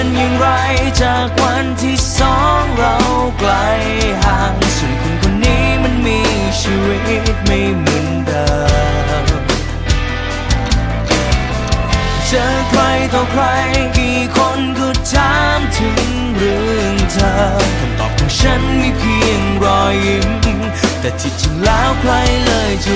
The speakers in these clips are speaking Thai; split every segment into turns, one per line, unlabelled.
เป็นอย่างไรจากวันที่สองเราไกลห่างส่วนคนคนนี้มันมีชีวิตไม่เหมือนเดิมเจอใครต่อใครกี่คนก็ถามถึงเรื่องเธอคำตอบของฉันมีเพียงรอยยิ้มแต่ที่จริงแล้วใครเลยจะ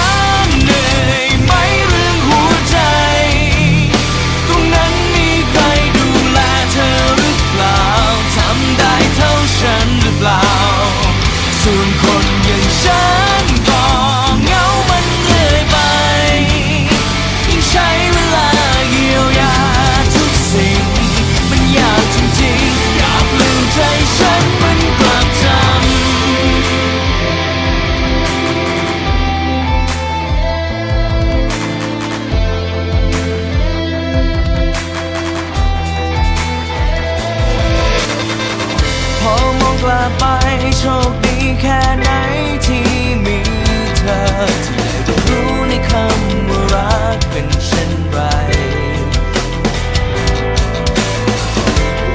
out โชคดีแค่ไหนที่มีเธอที่ได้รู้ในคำว่ารักเป็นเช่นไร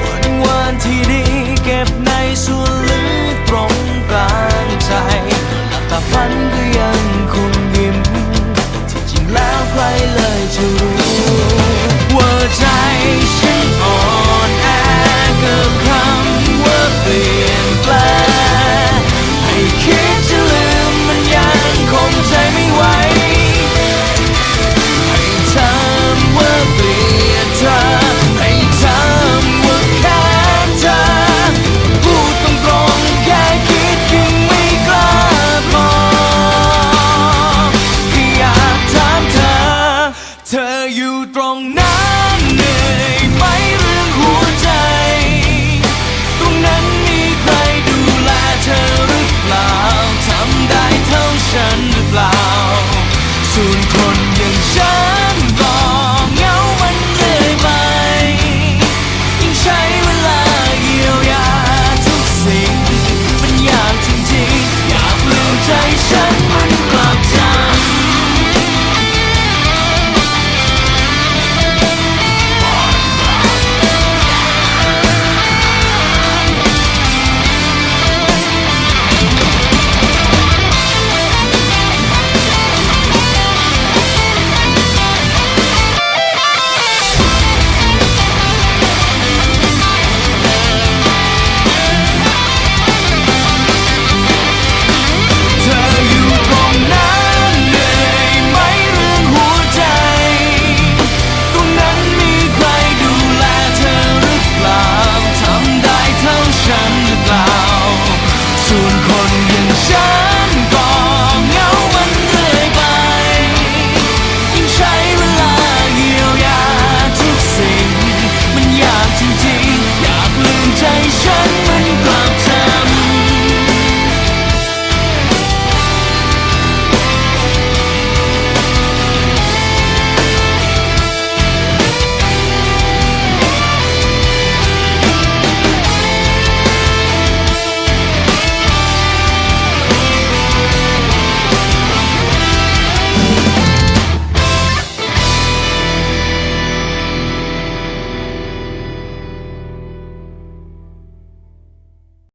วันวันที่ดีเก็บในส่วน เหนื่อยไหม